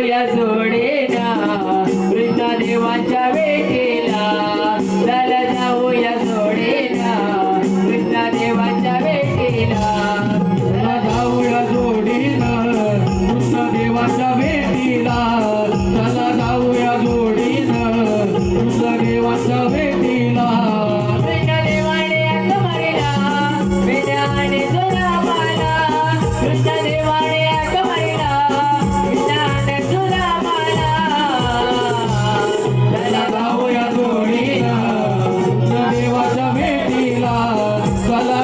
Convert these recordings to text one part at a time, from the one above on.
गोऱ्या सोडेला वृद्धा देवाच्या वेटेला झाला जाऊया सोडेला वृद्धा देवाच्या वेटेला झाला जाऊया सोडेला वृद्धा देवाच्या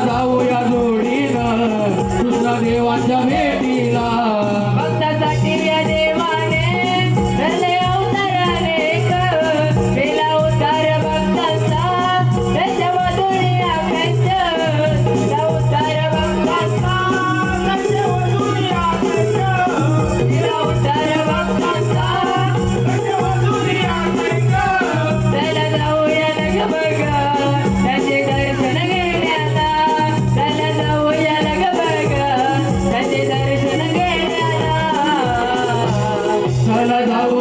जाऊया जोडीनं. कृष्ण देवाच्या भेटी জয় ভারত